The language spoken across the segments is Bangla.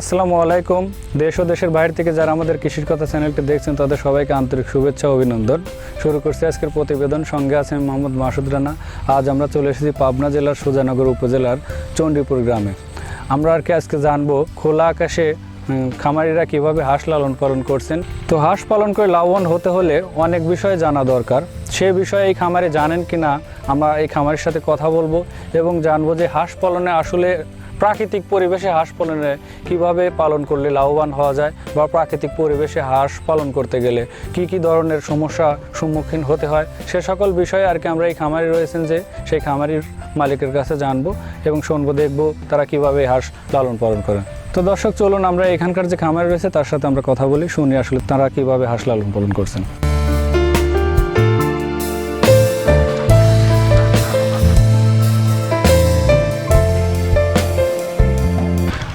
আসসালামু আলাইকুম। দেশ ও দেশের বাইরে থেকে যারা আমাদের কৃষির কথা চ্যানেলটি দেখছেন, তাদের সবাইকে আন্তরিক শুভেচ্ছা অভিনন্দন। শুরু করছি আজকের প্রতিবেদন। সঙ্গে আছেন মোহাম্মদ মাসুদ রানা। আজ আমরা চলে এসেছি পাবনা জেলার সুজানগর উপজেলার চণ্ডীপুর গ্রামে। আমরা আর কি আজকে জানব খোলা আকাশে খামারিরা কীভাবে হাঁস লালন পালন করছেন। তো হাঁস পালন করে লাভবান হতে হলে অনেক বিষয়ে জানা দরকার। সে বিষয়ে এই খামারে জানেন কি না আমরা এই খামারের সাথে কথা বলব এবং জানব যে হাঁস পালনে আসলে প্রাকৃতিক পরিবেশে হাঁস পালনে কীভাবে পালন করলে লাভবান হওয়া যায় বা প্রাকৃতিক পরিবেশে হাঁস পালন করতে গেলে কি কি ধরনের সমস্যা সম্মুখীন হতে হয়, সে সকল বিষয়ে আর কি আমরা এই খামারি রয়েছেন যে সেই খামারির মালিকের কাছে জানব এবং শুনব, দেখব তারা কীভাবে হাঁস লালন পালন করেন। তো দর্শক, চলুন আমরা এখানকার যে খামারি রয়েছে তার সাথে আমরা কথা বলি, শুনি আসলে তারা কীভাবে হাঁস লালন পালন করছেন।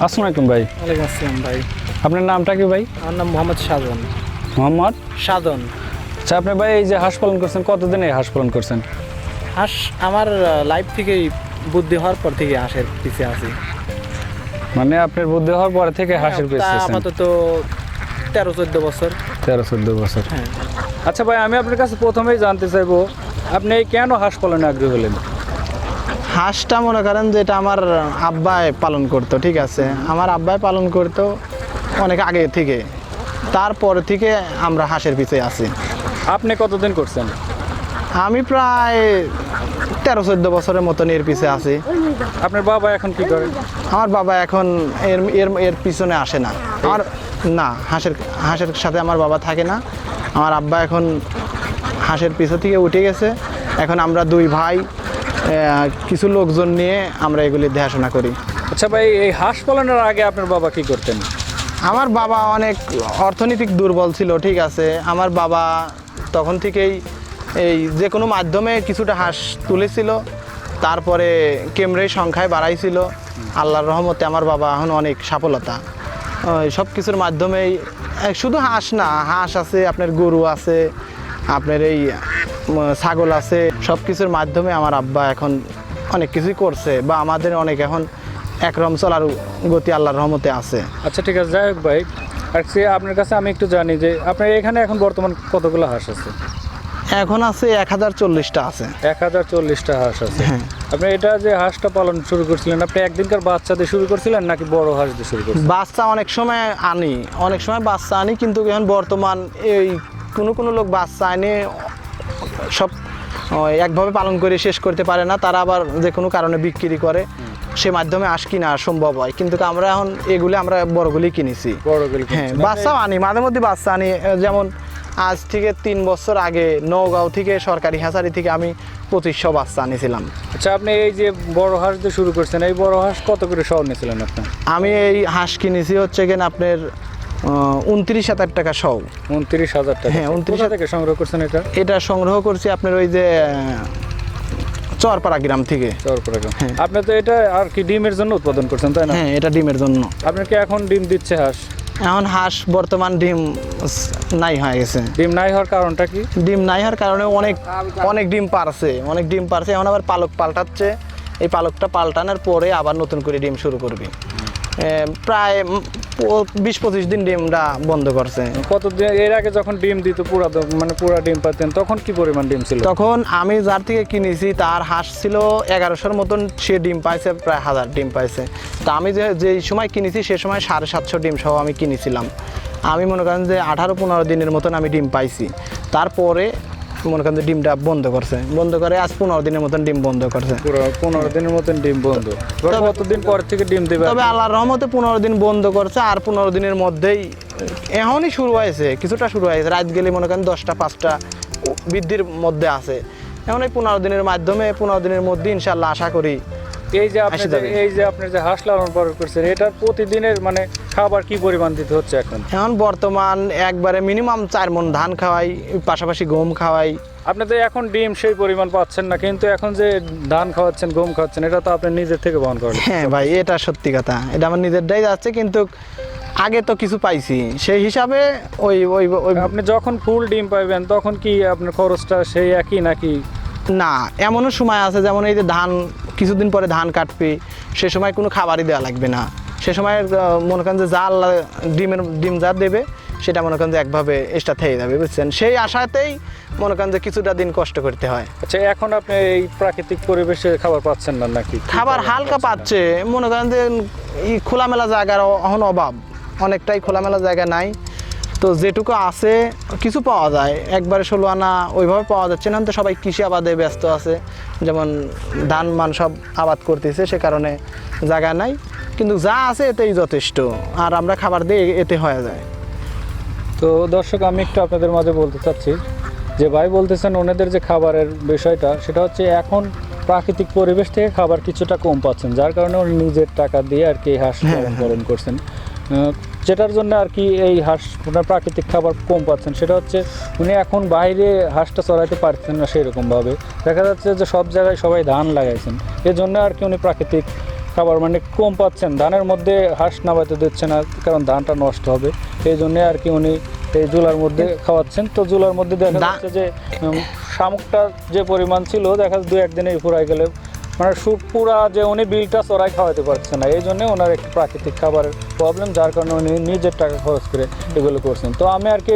আসসালামু আলাইকুম ভাই। ওয়ালাইকুম আসসালাম ভাই। আপনার নামটা কি ভাই? আমার নাম মোহাম্মদ সাধন মোহাম্মদ? সাধন আচ্ছা আপনি ভাই এই যে হাঁস পালন করছেন কতদিন এই হাঁস পালন করছেন? হাঁস আমার লাইফ থেকেই বুদ্ধি হওয়ার পর থেকে হাঁসের পিছে আছি। মানে আপনার বুদ্ধি হওয়ার পর থেকে হাঁসের তা পেয়েছেন আপাতত তেরো চোদ্দ বছর। তেরো চোদ্দ বছর। হ্যাঁ। আচ্ছা ভাই আমি আপনার কাছে প্রথমেই জানতে চাইব আপনি কেন হাঁস পালনে আগ্রহী হলেন? হাঁসটা মনে করেন যে এটা আমার আব্বায় পালন করতো ঠিক আছে? আমার আব্বায় পালন করতো অনেক আগে থেকে। তারপর থেকে আমরা হাঁসের পিছিয়ে আছি। আপনি কতদিন করছেন? আমি প্রায় তেরো চোদ্দ বছরের মতন এর পিছে আছি। আপনার বাবা এখন কি করে? আমার বাবা এখন এর এর এর পিছনে আসে না। আমার না হাঁসের হাঁসের সাথে আমার বাবা থাকে না। আমার আব্বা এখন হাঁসের পিছু থেকে উঠে গেছে। এখন আমরা দুই ভাই। কিছু লোকজন নিয়ে আমরা এগুলি দেখাশোনা করি। আচ্ছা ভাই এই হাঁস পালনের আগে আপনার বাবা কি করতেন? আমার বাবা অনেক অর্থনৈতিক দুর্বল ছিল ঠিক আছে। আমার বাবা তখন থেকেই এই যে কোনো মাধ্যমে কিছুটা হাঁস তুলেছিল তারপরে কেমরেই সংখ্যায় বাড়াইছিল। আল্লাহর রহমতে আমার বাবা এখন অনেক সফলতা। সব কিছুর মাধ্যমেই শুধু হাঁস না হাঁস আছে আপনার গরু আছে আপনার এই ছাগল আছে সব কিছুর মাধ্যমে আমার আব্বা এখন অনেক কিছুই করছে বা আমাদের অনেক এখন একরম চলার গতি আল্লাহর রহমতে আছে। আচ্ছা ঠিক আছে যাই হোক ভাই। আপনার কাছে আমি একটু জানি যে আপনার এখানে এখন বর্তমান কতগুলো হাঁস আছে? এখন আছে এক হাজার চল্লিশটা আছে। এক হাজার চল্লিশটা হাঁস আছে। হ্যাঁ। আপনি এটা যে হাঁসটা পালন শুরু করছিলেন আপনি একদিনকার বাচ্চা দিয়ে শুরু করছিলেন নাকি বড় হাঁস দিয়ে শুরু করছিলেন? বাচ্চা অনেক সময় আনি অনেক সময় বাচ্চা আনি কিন্তু এখন বর্তমান এই কোনো কোনো লোক বাচ্চা আনে সব একভাবে পালন করে শেষ করতে পারে না তারা আবার যে কোনো কারণে বিক্রি করে সে মাধ্যমে আস কিনা সম্ভব হয়। কিন্তু আমরা এখন এগুলি আমরা বড়গুলি কিনেছি। বড়গুলো হ্যাঁ বাচ্চাও আনি মাঝে মধ্যে বাচ্চা আনি যেমন আজ থেকে তিন বছর আগে নওগাঁও থেকে সরকারি হাসারি থেকে আমি পঁচিশশো বাচ্চা আনিছিলাম। আচ্ছা আপনি এই যে বড় হাঁস দিয়ে শুরু করছেন এই বড় হাঁস কত করে শহর নিয়েছিলেন আপনি আমি এই হাঁস কিনেছি হচ্ছে কিনা আপনার উনত্রিশ হাজার টাকা সহ। উনত্রিশ হাজার টাকা। হ্যাঁ, 29 কোথা থেকে সংগ্রহ করছেন এটা? এটা সংগ্রহ করছি আপনার ওই যে চরপাড়া গ্রাম থেকে। চরপুরা আপনি তো এটা আর কি ডিমের জন্য উৎপাদন করছেন তাই না? হ্যাঁ এটা ডিমের জন্য। আপনার কি এখন ডিম দিচ্ছে হাঁস? এখন হাঁস বর্তমান ডিম নাই হয়ে গেছে। ডিম নাই হওয়ার কারণটা কি? ডিম নাই হওয়ার কারণে অনেক অনেক ডিম পারছে অনেক ডিম পারছে। এখন আবার পালক পাল্টাচ্ছে। এই পালকটা পাল্টানোর পরে আবার নতুন করে ডিম শুরু করবে। প্রায় বিশ পঁচিশ দিন ডিমটা বন্ধ করছে। কত দিন এর আগে যখন ডিম দিত পুরা মানে পুরা ডিম পাতেন তখন কি পরিমাণ ডিম ছিল? তখন আমি যার থেকে কিনেছি তার হাঁস ছিল এগারোশোর মতন সে ডিম পাইছে প্রায় হাজার ডিম পাইছে। তা আমি যে যেই সময় কিনেছি সে সময় সাড়ে সাতশো ডিম সহ আমি কিনেছিলাম। আমি মনে করেন যে আঠারো পনেরো দিনের মতন আমি ডিম পাইছি। তারপরে মনে করেন ডিমটা বন্ধ করছে। বন্ধ করে আজ পনেরো দিনের মতন ডিম বন্ধ করছে। পনেরো দিনের মতন ডিম বন্ধ। কতদিন পর থেকে ডিম দেবে? তবে আল্লাহর রহমতে পনেরো দিন বন্ধ করছে আর পনেরো দিনের মধ্যেই এখনই শুরু হয়েছে কিছুটা শুরু হয়েছে। রাত গেলে মনে করেন দশটা পাঁচটা বৃদ্ধির মধ্যে আছে। এখন এই পনেরো দিনের মাধ্যমে পনেরো দিনের মধ্যে ইনশাল্লাহ আশা করি এই যে আপনি। এই যে আপনি যে হাঁস লালন পালন করছেন এটার প্রতিদিনের মানে খাবার কি পরিমাণ দিতে হচ্ছে এখন? এখন বর্তমান একবারে মিনিমাম চার মন ধান খাওয়াই পাশাপাশি গম খাওয়াই। আপনি তো এখন ডিম সেই পরিমাণ পাচ্ছেন না কিন্তু এখন যে ধান খাওয়াচ্ছেন গম খাওয়াচ্ছেন এটা তো আপনি নিজের থেকে বহন করেন। হ্যাঁ ভাই এটা সত্যি কথা। এটা আমার নিজেরটাই যাচ্ছে কিন্তু আগে তো কিছু পাইছি। সেই হিসাবে ওই ওই ওই আপনি যখন ফুল ডিম পাইবেন তখন কি আপনার খরচটা সেই একই নাকি? না এমনও সময় আছে যেমন এই যে ধান কিছুদিন পরে ধান কাটবে সে সময় কোনো খাবারই দেওয়া লাগবে না। সে সময় মনে করেন যে জাল ডিমের ডিম যা দেবে সেটা মনে করেন যে একভাবে এক্সট্রা থেকে যাবে বুঝছেন? সেই আশাতেই মনে করেন যে কিছুটা দিন কষ্ট করতে হয়। আচ্ছা এখন আপনি এই প্রাকৃতিক পরিবেশে খাবার পাচ্ছেন না নাকি? খাবার হালকা পাচ্ছে। মনে করেন যে এই খোলামেলা জায়গার এখন অভাব। অনেকটাই খোলামেলা জায়গা নাই। তো যেটুকু আছে কিছু পাওয়া যায়। একবারে ষোলো আনা ওইভাবে পাওয়া যাচ্ছে না। তো সবাই কৃষি আবাদে ব্যস্ত আছে। যেমন ধান মান সব আবাদ করতেছে সে কারণে জায়গা নাই। কিন্তু যা আছে এতেই যথেষ্ট। আর আমরা খাবার দিয়ে এতে হয়ে যায়। তো দর্শক আমি একটু আপনাদের মাঝে বলতে চাচ্ছি যে ভাই বলতেছেন ওনাদের যে খাবারের বিষয়টা সেটা হচ্ছে এখন প্রাকৃতিক পরিবেশ থেকে খাবার কিছুটা কম পাচ্ছেন। যার কারণে উনি নিজের টাকা দিয়ে আর কি হাঁস হ্যাঁ, পালন পালন করছেন। যেটার জন্য আর কি এই হাঁস ওনার প্রাকৃতিক খাবার কম পাচ্ছেন সেটা হচ্ছে উনি এখন বাইরে হাঁসটা চড়াইতে পারছেন না সেরকমভাবে দেখা যাচ্ছে যে সব জায়গায় সবাই ধান লাগাইছেন। এজন্য আর কি উনি প্রাকৃতিক খাবার মানে কম পাচ্ছেন। ধানের মধ্যে হাঁস নামাইতে দিচ্ছে না কারণ ধানটা নষ্ট হবে। এই জন্যে আর কি উনি এই জুলার মধ্যে খাওয়াচ্ছেন। তো জুলার মধ্যে দেখা যাচ্ছে যে উম, শামুকটা যে পরিমাণ ছিল দেখা যাচ্ছে দু একদিনেই ফুরাই গেলে মানে পুরা যে উনি বিলটা চড়াই খাওয়াতে পারছে না এই জন্য ওনার একটু প্রাকৃতিক খাবারের প্রবলেম যার কারণে উনি নিজের টাকা খরচ করে এগুলো করছেন। তো আমি আর কি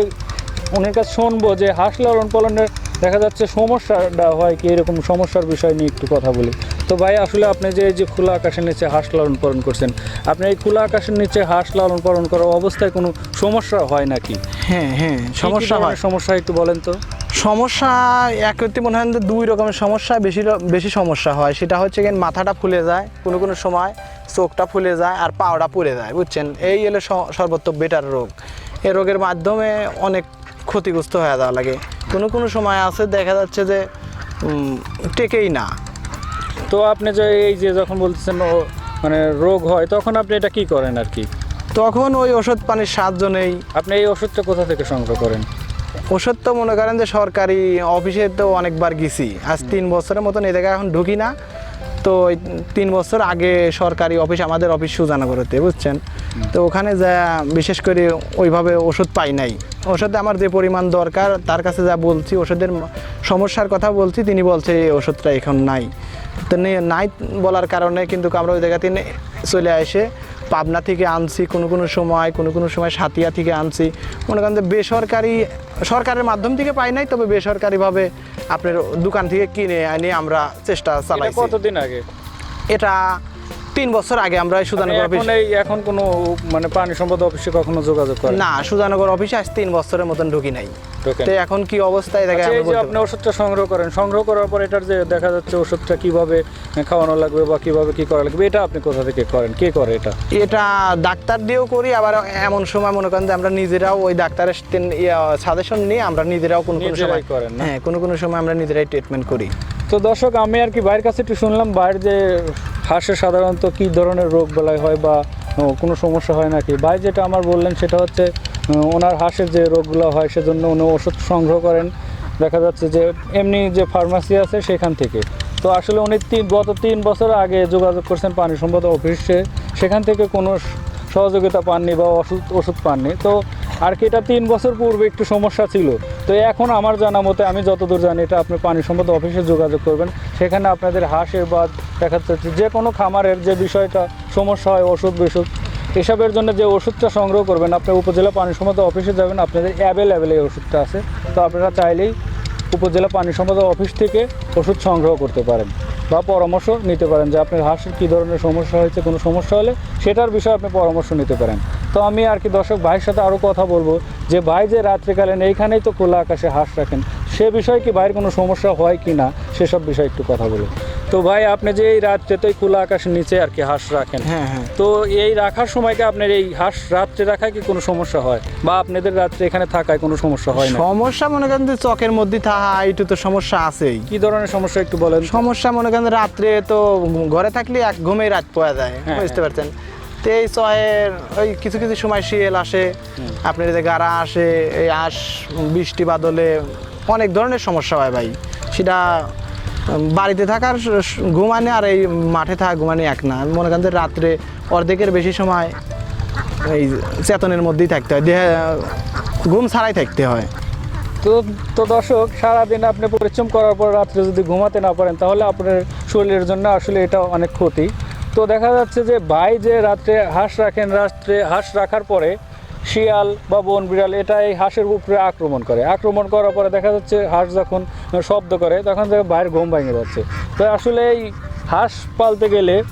উনার কাছে শুনব যে হাঁস লালন পালনের দেখা যাচ্ছে সমস্যাটা হয় কি এরকম সমস্যার বিষয় নিয়ে একটু কথা বলি। তো ভাই আসলে আপনি যে এই যে খোলা আকাশের নিচে হাঁস লালন পালন করছেন আপনি এই খোলা আকাশের নিচে হাঁস লালন পালন করা অবস্থায় কোনো সমস্যা হয় নাকি? হ্যাঁ হ্যাঁ সমস্যা হয়। সমস্যা একটু বলেন তো। সমস্যা একত্রে মনে হয় যে দুই রকমের সমস্যা বেশি বেশি সমস্যা হয়। সেটা হচ্ছে গিয়ে মাথাটা ফুলে যায় কোনো কোনো সময় চোখটা ফুলে যায় আর পাওড়া পুড়ে যায় বুঝছেন? এই এলো স- সর্বোত্তম বেটার রোগ। এই রোগের মাধ্যমে অনেক ক্ষতিগ্রস্ত হয়ে যাওয়া লাগে। কোনো কোনো সময় আছে দেখা যাচ্ছে যে টেকেই না। তো আপনি যে এই যে যখন বলতেছেন ও মানে রোগ হয় তখন আপনি এটা কি করেন আর কি? তখন ওই ওষুধ পানির সাহায্য নেই। আপনি এই ওষুধটা কোথা থেকে সংগ্রহ করেন? ওষুধ তো মনে করেন যে সরকারি অফিসে তো অনেকবার গেছি। আজ তিন বছরের মতন এ জায়গায় এখন ঢুকি না। তো ওই তিন বছর আগে সরকারি অফিস, আমাদের অফিস সুজানগরতে বুঝছেন? তো ওখানে যা বিশেষ করে ওইভাবে ওষুধ পাই নাই। ওষুধে আমার যে পরিমাণ দরকার, তার কাছে যা বলছি, ওষুধের সমস্যার কথা বলছি, তিনি বলছে এই ওষুধটা এখন নাই। তো নাই বলার কারণে কিন্তু আমরা ওই জায়গাতে চলে আসে। পাবনা থেকে আনছি কোনো কোনো সময় কোনো কোনো সময় সাতিয়া থেকে আনছি। মনে করেন যে বেসরকারি সরকারের মাধ্যম থেকে পাই নাই তবে বেসরকারিভাবে আপনার দোকান থেকে কিনে আনি আমরা চেষ্টা চালাই কতদিন আগে? এটা তিন বছর আগে আমরা আপনি সুজানগর অফিস এখন এখন কোনো মানে পানি সম্পদ অফিসে কখনো যোগাযোগ করেন? না সুজানগর অফিসে আজ তিন বছরের মতন ঢুকি নাই। তো এখন কি অবস্থায় দেখা আচ্ছা, আপনি ওষুধটা সংগ্রহ করেন সংগ্রহ করার পর এটার যে দেখা যাচ্ছে ওষুধটা কীভাবে খাওয়ানো লাগবে বা কীভাবে কি করা লাগবে এটা আপনি কোথা থেকে করেন? কে করে এটা? এটা ডাক্তার দিয়েও করি আবার এমন সময় মনে করেন যে আমরা নিজেরাও ওই ডাক্তারের সাজেশন নিয়ে আমরা নিজেরাও কোনো কোনো সময় করেন হ্যাঁ কোনো কোনো সময় আমরা নিজেরাই ট্রিটমেন্ট করি। তো দর্শক আমি আর কি বাইরের কাছে একটু শুনলাম বাইরে যে হাঁসের সাধারণত কি ধরনের রোগ বেলায় হয় বা কোনো সমস্যা হয় নাকি? ভাই যেটা আমার বললেন সেটা হচ্ছে ওনার হাঁসের যে রোগগুলো হয় সেজন্য উনি ওষুধ সংগ্রহ করেন। দেখা যাচ্ছে যে এমনি যে ফার্মাসি আছে সেখান থেকে। তো আসলে উনি তিন, গত তিন বছর আগে যোগাযোগ করছেন পানি সম্পদ অফিসে। সেখান থেকে কোনো সহযোগিতা পাননি বা ওষুধ ওষুধ পাননি। তো আর কি, এটা তিন বছর পূর্বে একটু সমস্যা ছিল। তো এখন আমার জানা মতে, আমি যতদূর জানি, এটা আপনি পানি সম্পদ অফিসে যোগাযোগ করবেন। সেখানে আপনাদের হাঁসের বা দেখা যাচ্ছে যে কোনো খামারের যে বিষয়টা, সমস্যা হয়, ওষুধ বিষুধ এসবের জন্য যে ওষুধটা সংগ্রহ করবেন, আপনি উপজেলা পানি সম্পদ অফিসে যাবেন, আপনাদের অ্যাভেলেবেল এই ওষুধটা আছে। তো আপনারা চাইলেই উপজেলা পানি সম্পদ অফিস থেকে ওষুধ সংগ্রহ করতে পারেন। বা পরামর্শ নিতে পারেন যে আপনার হাঁসের কী ধরনের সমস্যা হয়েছে, কোনো সমস্যা হলে সেটার বিষয়ে আপনি পরামর্শ নিতে পারেন। তো আমি আর কি দর্শক ভাইয়ের সাথে আরও কথা বলব যে ভাই যে রাত্রিকালীন এইখানেই তো খোলা আকাশে হাঁস রাখেন সে বিষয়ে কি ভাইয়ের কোনো সমস্যা হয় কি না সেসব বিষয়ে একটু কথা বলুন। তো ভাই আপনি যে এই রাত্রে তো এই খোলা আকাশের নিচে আর কি হাঁস রাখেন হ্যাঁ হ্যাঁ। তো এই রাখার সময় কি আপনার এই হাঁস রাত্রে রাখায় কি কোনো সমস্যা হয়? বা আপনাদের রাত্রে এখানে থাকায় কোনো সমস্যা হয় না? সমস্যা মনে করেন যে চকের মধ্যে থাকা একটু তো সমস্যা আছেই। কি ধরনের সমস্যা একটু বলেন সমস্যা মনে করেন রাত্রে তো ঘরে থাকলে এক ঘুমেই রাত পাওয়া যায় হ্যাঁ, বুঝতে পারছেন? তো এই চয়ের ওই কিছু কিছু সময় শিয়াল আসে আপনার যে গাড়া আসে এই আস বৃষ্টি বাদলে অনেক ধরনের সমস্যা হয় ভাই। সেটা বাড়িতে থাকার ঘুমানে আর এই মাঠে থাকা ঘুমানে এক না। মনে করেন যে রাত্রে অর্ধেকের বেশি সময় এই চেতনের মধ্যেই থাকতে হয়। দেহে, ঘুম ছাড়াই থাকতে হয়। তো তো দর্শক, সারাদিন আপনি পরিশ্রম করার পর রাত্রে যদি ঘুমাতে না পারেন, তাহলে আপনার শরীরের জন্য আসলে এটা অনেক ক্ষতি। তো দেখা যাচ্ছে যে ভাই যে রাত্রে হাঁস রাখেন, রাত্রে হাঁস রাখার পরে শিয়াল বা বন বিড়াল এটা এই হাঁসের উপরে আক্রমণ করে। আক্রমণ করার পরে দেখা যাচ্ছে হাঁস যখন শব্দ করে, তখন ভাইয়ের ঘুম ভেঙে যাচ্ছে। তো আসলে এই হাঁস পালতে গেলে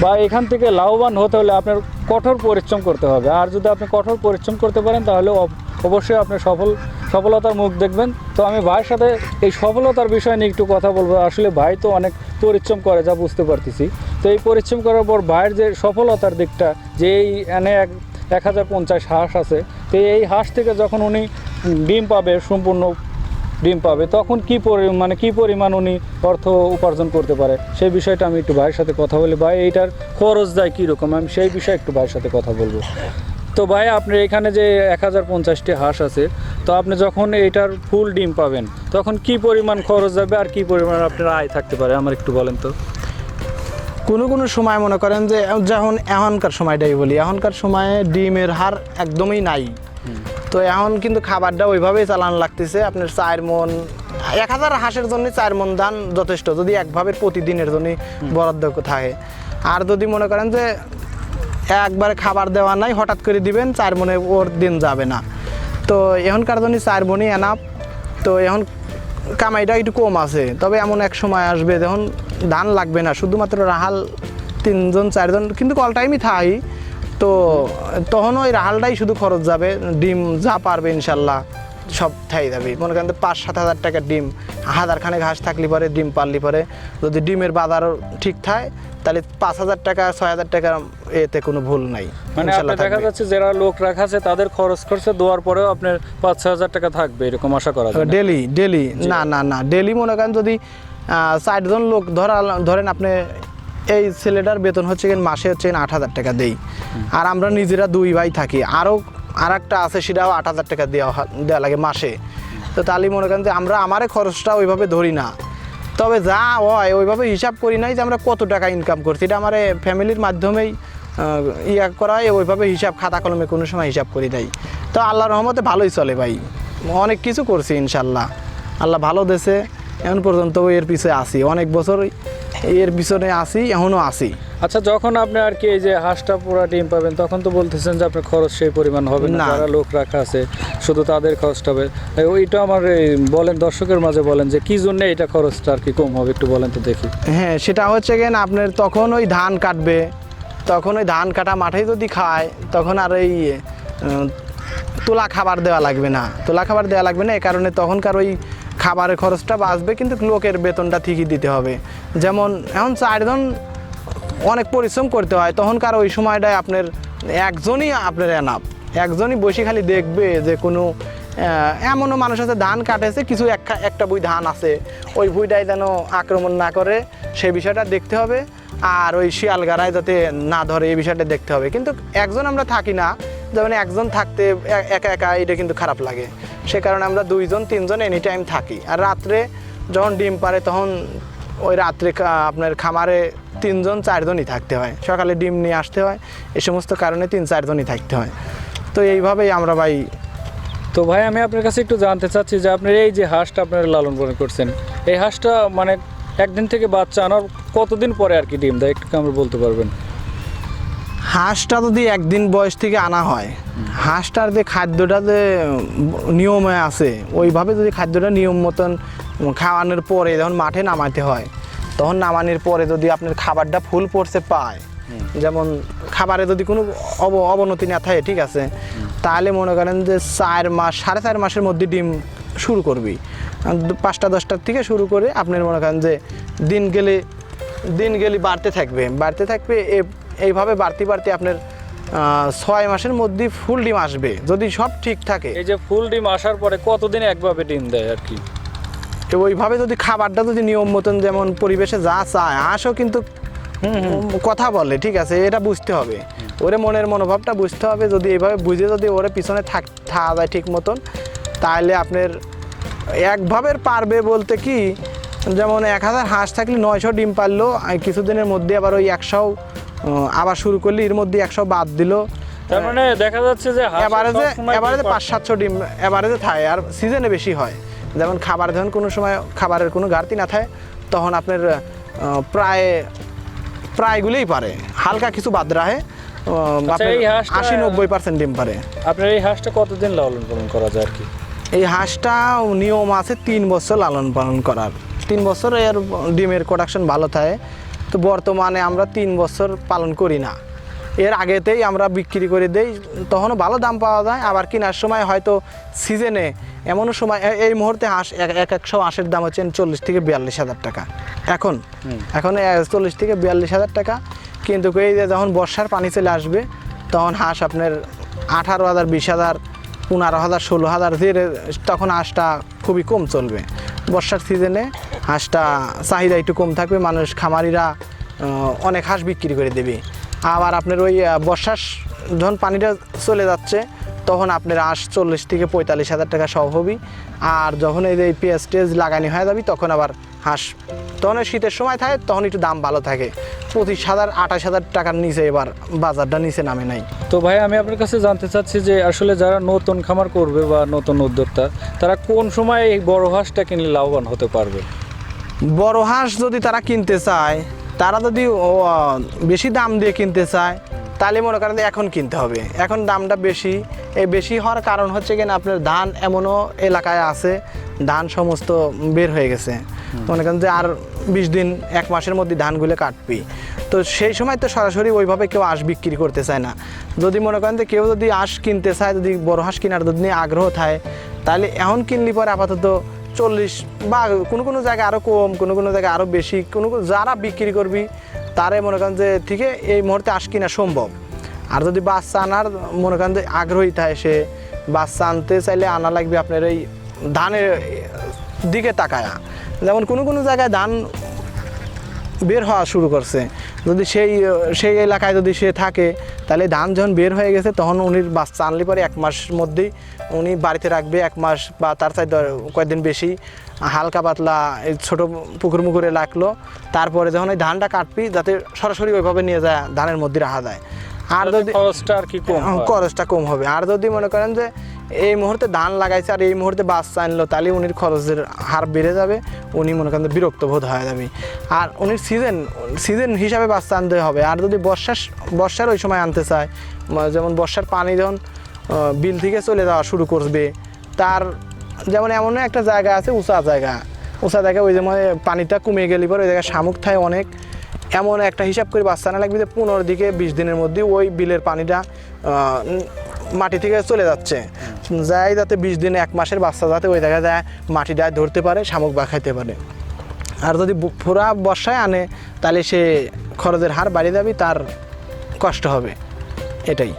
বা এখান থেকে লাভবান হতে হলে আপনার কঠোর পরিশ্রম করতে হবে। আর যদি আপনি কঠোর পরিশ্রম করতে পারেন, তাহলে অব- অবশ্যই আপনি সফল সফলতার মুখ দেখবেন। তো আমি ভাইয়ের সাথে এই সফলতার বিষয় নিয়ে একটু কথা বলব। আসলে ভাই তো অনেক পরিশ্রম করে, যা বুঝতে পারতেছি। তো এই পরিশ্রম করার পর ভাইয়ের যে সফলতার দিকটা, যে এই এনে এক এক হাজার পঞ্চাশ হাঁস আছে। তো এই হাঁস থেকে যখন উনি ডিম পাবে, সম্পূর্ণ ডিম পাবে, তখন কি পরি মানে কি পরিমাণ উনি অর্থ উপার্জন করতে পারে? সেই বিষয়টা আমি একটু ভাইয়ের সাথে কথা বলি। ভাই, এইটার খরচ যায় কীরকম? আমি সেই বিষয়ে একটু ভাইয়ের সাথে কথা বলব। তো ভাই আপনার এখানে যে এক হাজার পঞ্চাশটি হাঁস আছে, তো আপনি যখন এইটার ফুল ডিম পাবেন, তখন কি পরিমাণ খরচ যাবে আর কি পরিমাণ আপনার আয় থাকতে পারে? আমার একটু বলেন তো। কোনো কোনো সময় মনে করেন যে, যখন এখনকার সময়টাই বলি, এখনকার সময়ে ডিমের হার একদমই নাই। তো এখন কিন্তু খাবারটা ওইভাবেই চালানো লাগতেছে, আপনার চার মন, এক হাজার হাঁসের জন্য চার মন ধান যথেষ্ট, যদি একভাবে প্রতিদিনের জন্য বরাদ্দ থাকে। আর যদি মনে করেন যে, একবারে খাবার দেওয়া নাই, হঠাৎ করে দিবেন, চার মনে ওর দিন যাবে না। তো এখনকার জন্য চার মনই এনাপ তো এখন কামাইটা একটু কম আছে। তবে এমন এক সময় আসবে যখন ধান লাগবে না শুধুমাত্র রাহাল তিনজন চারজন কিন্তু কল টাইমই থাই। তো তখন ওই রাহালটাই শুধু খরচ যাবে ডিম যা পারবে ইনশাল্লাহ সব থাই যাবে। মনে করেন পাঁচ সাত হাজার টাকার ডিম হাজার খানে ঘাস থাকলে পরে ডিম পারলি পরে যদি ডিমের বাজার ঠিক থাকে তাহলে পাঁচ হাজার টাকা ছয় হাজার টাকা এতে কোনো ভুল নাই মানে দেখা যাচ্ছে যারা লোক রাখা আছে তাদের খরচ খরচে দেওয়ার পরেও আপনার পাঁচ ছ হাজার টাকা থাকবে এরকম আশা করা যায়? ডেলি ডেলি না না না ডেলি মনে করেন যদি ষাটজন লোক ধরা, ধরেন আপনি এই ছেলেটার বেতন হচ্ছে কিনা মাসে হচ্ছে আট হাজার টাকা দেই। আর আমরা নিজেরা দুই ভাই থাকি। আরও আর একটা আছে, সেটাও আট হাজার টাকা দেওয়া দেওয়া লাগে মাসে। তো তাহলে মনে করেন যে আমরা, আমারে খরচটা ওইভাবে ধরি না। তবে যা হয়, ওইভাবে হিসাব করি নাই যে আমরা কত টাকা ইনকাম করছি। এটা আমার ফ্যামিলির মাধ্যমেই ইয়া করা হয় ওইভাবে হিসাব খাতা কলমে কোনো সময় হিসাব করি নাই। তো আল্লাহর রহমতে ভালোই চলে ভাই। অনেক কিছু করছি ইনশাল্লাহ আল্লাহ ভালো দেশে এখন পর্যন্ত এর পিছনে আসি অনেক বছর এর পিছনে আসি এখনও আসি আচ্ছা যখন আপনি আর কি এই যে হাঁসটা পুরো ডিম পাবেন তখন তো বলতেছেন যে আপনার খরচ সেই পরিমাণ হবে না। যারা লোক রাখা আছে শুধু তাদের খরচটা হবে। ওইটা আমার বলেন দর্শকের মাঝে বলেন যে কি জন্য এটা খরচটা আর কি কম হবে একটু বলেন তো দেখি। হ্যাঁ সেটা হচ্ছে কেন আপনার তখন ওই ধান কাটবে তখন ওই ধান কাটা মাঠে যদি খায় তখন আর এই তোলা খাবার দেওয়া লাগবে না। তোলা খাবার দেওয়া লাগবে না এই কারণে তখনকার ওই খাবারের খরচটা বাঁচবে কিন্তু লোকের বেতনটা ঠিকই দিতে হবে। যেমন, এখন চারজন অনেক পরিশ্রম করতে হয়, তখনকার ওই সময়টায় আপনার একজনই আপনার এনাপ একজনই বসে খালি দেখবে যে কোনো এমনও মানুষ আছে, ধান কাটেছে, কিছু একটা- একটা বই ধান আছে। ওই বইটাই যেন আক্রমণ না করে, সেই বিষয়টা দেখতে হবে। আর ওই শিয়াল গাড়ায় যাতে না ধরে, এই বিষয়টা দেখতে হবে। কিন্তু একজন আমরা থাকি না, যেমন একজন থাকতে একা একা, এটা কিন্তু খারাপ লাগে। সে কারণে আমরা দুইজন, তিনজন এনি টাইম থাকি। আর রাত্রে যখন ডিম পারে তখন ওই রাত্রে আপনার খামারে তিনজন, চারজনই থাকতে হয়। সকালে ডিম নিয়ে আসতে হয় এই সমস্ত কারণে তিন, চারজনই থাকতে হয়। তো এইভাবেই আমরা ভাই তো ভাই, আমি আপনার কাছে একটু জানতে চাচ্ছি যে আপনার এই যে হাঁসটা আপনারা লালন পালন করছেন, এই হাঁসটা মানে একদিন থেকে বাচ্চা আনার কতদিন পরে আর কি ডিম দেয়? একটু আমরা বলতে পারবেন? হাঁসটা যদি একদিন বয়স থেকে আনা হয়, হাঁসটার যে খাদ্যটা যে নিয়মে আছে, ওইভাবে যদি খাদ্যটা নিয়ম মতন খাওয়ানোর পরে যখন মাঠে নামাতে হয়, তখন নামানোর পরে যদি আপনার খাবারটা ফুল পড়ছে পায়, যেমন খাবারে যদি কোনো অব, অবনতি না থাকে, ঠিক আছে, তাহলে মনে করেন যে চার মাস, সাড়ে চার মাসের মধ্যে ডিম শুরু করবি। পাঁচটা, দশটার থেকে শুরু করে আপনার মনে করেন যে দিন গেলে দিন গেলে বাড়তে থাকবে। বাড়তে থাকবে এ- এইভাবে বাড়তে বাড়তে আপনার ছয় মাসের মধ্যে ফুল ডিম আসবে। যদি সব ঠিক থাকে। এই যে ফুল ডিম আসার পরে কতদিন একভাবে ডিম দেয় আর কি? তো ওইভাবে যদি খাবারটা যদি নিয়ম মতন যেমন পরিবেশে যা চায় হাঁসও কিন্তু কথা বলে ঠিক আছে এটা বুঝতে হবে। ওরে মনের মনোভাবটা বুঝতে হবে যদি এইভাবে বুঝে যদি ওরে পিছনে থাক থাকা যায় ঠিক মতন তাহলে আপনার একভাবে পারবে বলতে কি যেমন এক হাজার হাঁস থাকলে নয়শো ডিম পারল কিছুদিনের মধ্যে আবার ওই একশো আবার শুরু করলে এর মধ্যে একশো বাদ দিল। তার মানে দেখা যাচ্ছে যে এভারেজে এভারেজে পাঁচ সাতশো ডিম এভারেজে থাকে আর সিজনে বেশি হয়। যেমন খাবার যখন কোনো সময় খাবারের কোনো ঘাটতি না থাকে তখন আপনার প্রায় প্রায়গুলোই পারে। হালকা কিছু বাদ রাখে। আশি নব্বই পার্সেন্ট ডিম পারে। আপনার এই হাঁসটা কতদিন লালন পালন করা যায় আর কি? এই হাঁসটা নিয়ম আছে তিন বছর লালন পালন করার। তিন বছর এর ডিমের প্রোডাকশন ভালো থাকে তো বর্তমানে আমরা তিন বছর পালন করি না। এর আগেতেই আমরা বিক্রি করে দেই তখনও ভালো দাম পাওয়া যায় আবার কেনার সময় হয়তো সিজনে এমনও সময় এই মুহূর্তে হাঁস এক এক একশো হাঁসের দাম হচ্ছে চল্লিশ থেকে বিয়াল্লিশ হাজার টাকা। এখন এখন চল্লিশ থেকে বিয়াল্লিশ হাজার টাকা। কিন্তু এই যে যখন বর্ষার পানি চলে আসবে তখন হাঁস আপনার আঠারো হাজার বিশ হাজার পনেরো হাজার ষোলো হাজার যে তখন হাঁসটা খুবই কম চলবে। বর্ষার সিজনে হাঁসটা চাহিদা একটু কম থাকবে, মানুষ খামারিরা অনেক হাঁস বিক্রি করে দেবে। আবার আপনার ওই বর্ষার যখন পানিটা চলে যাচ্ছে, তখন আপনার হাঁস চল্লিশ থেকে পঁয়তাল্লিশ হাজার টাকা সহ হবি। আর যখন এই যে পেঁয়াজ টেজ লাগানি হয়ে যাবি, তখন আবার হাঁস, তখন শীতের সময় থাকে, তখন একটু দাম ভালো থাকে। পঁচিশ হাজার, আঠাশ হাজার টাকার নিচে এবার বাজারটা নিচে নামে নাই। তো ভাই, আমি আপনার কাছে জানতে চাচ্ছি যে আসলে যারা নতুন খামার করবে বা নতুন উদ্যোক্তা, তারা কোন সময় এই বড় হাঁসটা কিনলে লাভবান হতে পারবে? বড় হাঁস যদি তারা কিনতে চায়, তারা যদি বেশি দাম দিয়ে কিনতে চায় তাহলে মনে করেন যে এখন কিনতে হবে। এখন দামটা বেশি। এই বেশি হওয়ার কারণ হচ্ছে কিনা আপনার ধান এমনও এলাকায় আছে ধান সমস্ত বের হয়ে গেছে। মনে করেন যে আর বিশ দিন এক মাসের মধ্যে ধানগুলো কাটবি। তো সেই সময় তো সরাসরি ওইভাবে কেউ আঁশ বিক্রি করতে চায় না। যদি মনে করেন যে কেউ যদি আঁশ কিনতে চায় যদি বড় হাঁস কেনার যদি নিয়ে আগ্রহ থাকে তাহলে এখন কিনলি পরে আপাতত চল্লিশ বা কোনো কোনো জায়গায় আরও কম কোনো কোনো জায়গায় আরও বেশি কোনো যারা বিক্রি করবি তারাই মনে করেন যে ঠিক এই মুহূর্তে আস কিনা সম্ভব। আর যদি বাচ্চা আনার মনে করেন যে আগ্রহী থাকে সে, বাচ্চা আনতে চাইলে আনা লাগবে আপনার এই ধানের দিকে তাকায়া। যেমন কোনো কোনো জায়গায় ধান বের হওয়া শুরু করছে। যদি সেই সেই এলাকায় যদি সে থাকে, তাহলে ধান যখন বের হয়ে গেছে, তখন উনি বাচ্চা আনলে পরে এক মাস মধ্যেই উনি বাড়িতে রাখবে, এক মাস বা তার চাই কয়েকদিন বেশি হালকা পাতলা এই ছোটো পুকুর মুকুরে লাগল তারপরে যখন ওই ধানটা কাটবি, যাতে সরাসরি ওইভাবে নিয়ে যায়, ধানের মধ্যে রাখা যায়। আর যদি খরচটা আর কি কম খরচটা কম হবে। আর যদি মনে করেন যে এই মুহূর্তে ধান লাগাইছে আর এই মুহূর্তে বাচ্চা আনলো তাহলে উনির খরচের হার বেড়ে যাবে উনি মনে করেন যে বিরক্ত বোধ হয়ে যাবে আর উনির সিজন সিজন হিসাবে বাচ্চা আনতে হবে। আর যদি বর্ষার বর্ষার ওই সময় আনতে চায় যেমন বর্ষার পানি যখন বিল থেকে চলে যাওয়া শুরু করবে তার যেমন এমন একটা জায়গা আছে উঁচা জায়গা। উঁচা জায়গা ওই যেমন পানিটা কমে গেলে পর ওই জায়গায় শামুক থাকে অনেক। এমন একটা হিসাব করে বাচ্চা না লাগবে যে পনেরো দিকে বিশ দিনের মধ্যে ওই বিলের পানিটা মাটি থেকে চলে যাচ্ছে। যাই যাতে বিশ দিন এক মাসের বাচ্চা যাতে ওই জায়গায় যায় মাটিটা ধরতে পারে শামুক বা খাইতে পারে। আর যদি পুরা বর্ষায় আনে তাহলে সে খরচের হার বাড়িয়ে যাবে তার কষ্ট হবে। এটাই।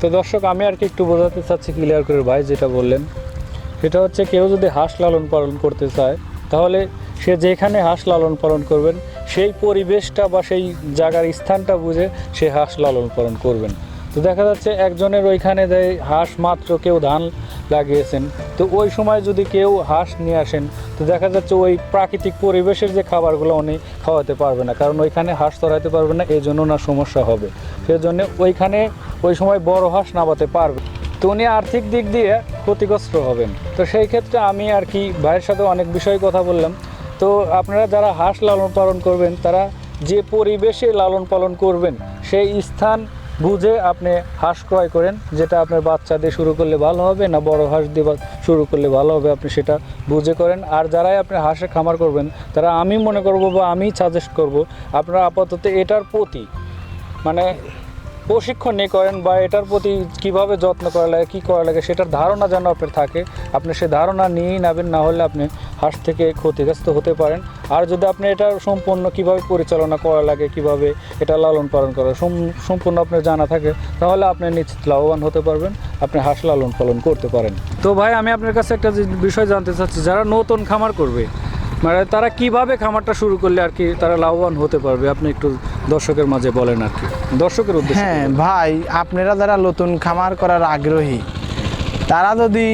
তো দর্শক আমি আর কি একটু বোঝাতে চাচ্ছি ক্লিয়ার করে ভাই যেটা বললেন। সেটা হচ্ছে কেউ যদি হাঁস লালন পালন করতে চায় তাহলে সে যেখানে হাঁস লালন পালন করবেন, সেই পরিবেশটা বা সেই জায়গার স্থানটা বুঝে সে হাঁস লালন পালন করবেন। তো দেখা যাচ্ছে একজনের ওইখানে দেয় হাঁস মাত্র কেউ ধান লাগিয়েছেন, তো ওই সময় যদি কেউ হাঁস নিয়ে আসেন, তো দেখা যাচ্ছে ওই প্রাকৃতিক পরিবেশের যে খাবারগুলো উনি খাওয়াতে পারবে না, কারণ ওইখানে হাঁস চড়াইতে পারবে না এই জন্য ওনার সমস্যা হবে। সেজন্য ওইখানে ওই সময় বড় হাঁস নামাতে পারবে। তো উনি আর্থিক দিক দিয়ে ক্ষতিগ্রস্ত হবেন। তো সেই ক্ষেত্রে আমি আর কি ভাইয়ের সাথে অনেক বিষয়ে কথা বললাম। তো আপনারা যারা হাঁস লালন পালন করবেন, তারা যে পরিবেশে লালন পালন করবেন, সেই স্থান বুঝে আপনি হাঁস ক্রয় করেন, যেটা আপনার বাচ্চা দিয়ে শুরু করলে ভালো হবে না বড় হাঁস দিয়ে শুরু করলে ভালো হবে, আপনি সেটা বুঝে করেন। আর যারাই আপনি হাঁসের খামার করবেন, তারা আমি মনে করব বা আমি সাজেস্ট করব, আপনারা আপাতত এটার প্রতি মানে প্রশিক্ষণ নিয়ে করেন বা এটার প্রতি কীভাবে যত্ন করা লাগে, কী করা লাগে, সেটার ধারণা যেন আপনার থাকে, আপনি সে ধারণা নিয়েই নেবেন, না হলে আপনি হাঁস থেকে ক্ষতিগ্রস্ত হতে পারেন। আর যদি আপনি এটা সম্পূর্ণ কীভাবে পরিচালনা করা লাগে, কীভাবে এটা লালন পালন করা, সম- সম্পূর্ণ আপনার জানা থাকে, তাহলে আপনি নিশ্চিত লাভবান হতে পারবেন, আপনি হাঁস লালন পালন করতে পারেন। তো ভাই, আমি আপনার কাছে একটা বিষয় জানতে চাচ্ছি, যারা নতুন খামার করবে মানে তারা কীভাবে খামারটা শুরু করলে আর কি তারা লাভবান হতে পারবে? আপনি একটু দর্শকের মাঝে বলেন আর কি। দর্শকের উদ্দেশ্যে হ্যাঁ ভাই আপনারা যারা নতুন খামার করার আগ্রহী তারা যদি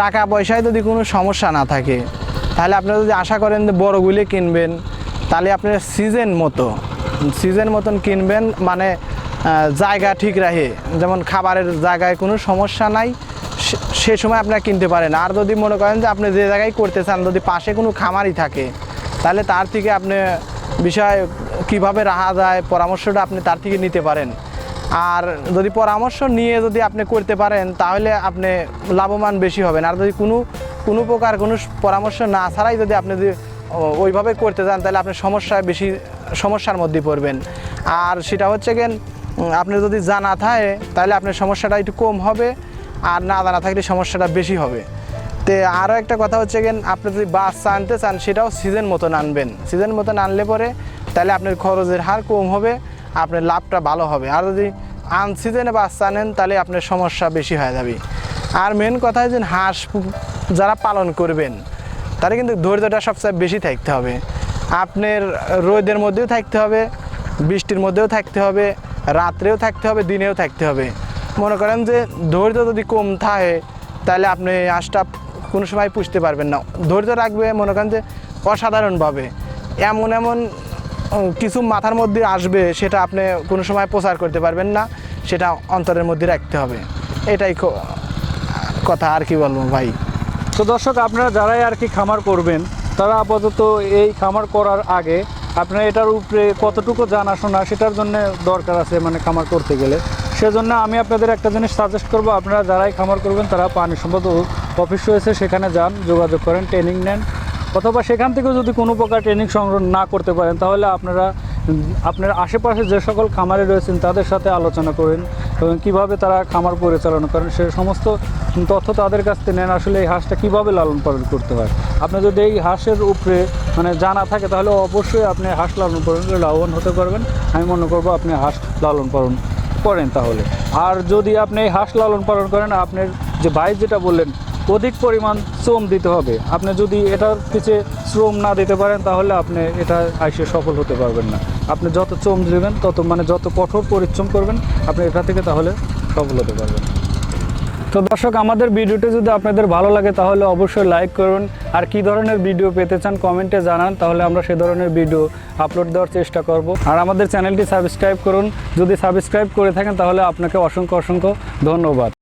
টাকা পয়সায় যদি কোনো সমস্যা না থাকে তাহলে আপনারা যদি আশা করেন যে বড়গুলি কিনবেন তাহলে আপনারা সিজন মতো সিজন মতন কিনবেন মানে জায়গা ঠিক রাখে। যেমন খাবারের জায়গায় কোনো সমস্যা নাই সে- সময় আপনারা কিনতে পারেন। আর যদি মনে করেন যে আপনি যে জায়গায় করতে চান যদি পাশে কোনো খামারই থাকে তাহলে তার থেকে আপনি বিষয় কীভাবে রাখা যায় পরামর্শটা আপনি তার থেকে নিতে পারেন। আর যদি পরামর্শ নিয়ে যদি আপনি করতে পারেন তাহলে আপনি লাভবান বেশি হবেন। আর যদি কোনো কোনো প্রকার কোনো পরামর্শ না ছাড়াই যদি আপনি যদি ওইভাবে করতে যান তাহলে আপনি সমস্যায় বেশি সমস্যার মধ্যে পড়বেন। আর সেটা হচ্ছে উম, আপনি যদি জানা থাকে তাহলে আপনার সমস্যাটা একটু কম হবে। আর না জানা থাকলে সমস্যাটা বেশি হবে। তে আরও একটা কথা হচ্ছে গেন আপনি যদি বাচ্চা আনতে চান, সেটাও সিজন মতন আনবেন। সিজন মতন আনলে পরে তাহলে আপনার খরচের হার কম হবে, আপনার লাভটা ভালো হবে। আর যদি আনসিজনে বাচ্চা আনেন, তাহলে আপনার সমস্যা বেশি হয়ে যাবে। আর মেন কথা হচ্ছে হাঁস যারা পালন করবেন তারা কিন্তু ধৈর্যটা সবচেয়ে বেশি থাকতে হবে। আপনার রোদের মধ্যেও থাকতে হবে, বৃষ্টির মধ্যেও থাকতে হবে, রাত্রেও থাকতে হবে, দিনেও থাকতে হবে। মনে করেন যে ধৈর্য যদি কম থাকে, তাহলে আপনি হাঁসটা কোনো সময় পুষতে পারবেন না। ধৈর্য রাখবে মনে করেন যে অসাধারণভাবে। এমন এমন কিছু মাথার মধ্যে আসবে, সেটা আপনি কোনো সময় প্রচার করতে পারবেন না, সেটা অন্তরের মধ্যে রাখতে হবে। এটাই কথা, আর কি বলব ভাই? তো দর্শক, আপনারা যারাই আর কি খামার করবেন, তারা আপাতত এই খামার করার আগে আপনার এটার উপরে কতটুকু জানাশোনা, সেটার জন্য দরকার আছে মানে খামার করতে গেলে। সেজন্য আমি আপনাদের একটা জিনিস সাজেস্ট করব। আপনারা যারাই খামার করবেন, তারা পানি সম্পদ অফিস রয়েছে, সেখানে যান, যোগাযোগ করেন ট্রেনিং নেন। অথবা সেখান থেকেও যদি কোনো প্রকার ট্রেনিং সংগ্রহ না করতে পারেন, তাহলে আপনারা, আপনার আশেপাশে যে সকল খামারে রয়েছেন, তাদের সাথে আলোচনা করেন এবং কীভাবে তারা খামার পরিচালনা করেন, সে সমস্ত তথ্য তাদের কাছ থেকে নেন। আসলে এই হাঁসটা কীভাবে লালন পালন করতে হয়? আপনি যদি এই হাঁসের উপরে মানে জানা থাকে, তাহলে অবশ্যই আপনি হাঁস লালন পালন লাভবান হতে পারবেন। আমি মনে করব আপনি হাঁস লালন পালন করেন তাহলে। আর যদি আপনি হাঁস লালন পালন করেন, আপনার যে ভাই যেটা বললেন, অধিক পরিমাণ শ্রম দিতে হবে। আপনি যদি এটার পিছে শ্রম না দিতে পারেন, তাহলে আপনি এটা আইসে সফল হতে পারবেন না। আপনি যত শ্রম দেবেন, তত মানে যত কঠোর পরিশ্রম করবেন, আপনি এটা থেকে তাহলে সফল হতে পারবেন। তো দর্শক, আমাদের ভিডিওটি যদি আপনাদের ভালো লাগে, তাহলে অবশ্যই লাইক করুন। আর কি ধরনের ভিডিও পেতে চান কমেন্টে জানান, তাহলে আমরা সে ধরনের ভিডিও আপলোড দেওয়ার চেষ্টা করব। আর আমাদের চ্যানেলটি সাবস্ক্রাইব করুন। যদি সাবস্ক্রাইব করে থাকেন, তাহলে আপনাকে অসংখ্য অসংখ্য ধন্যবাদ।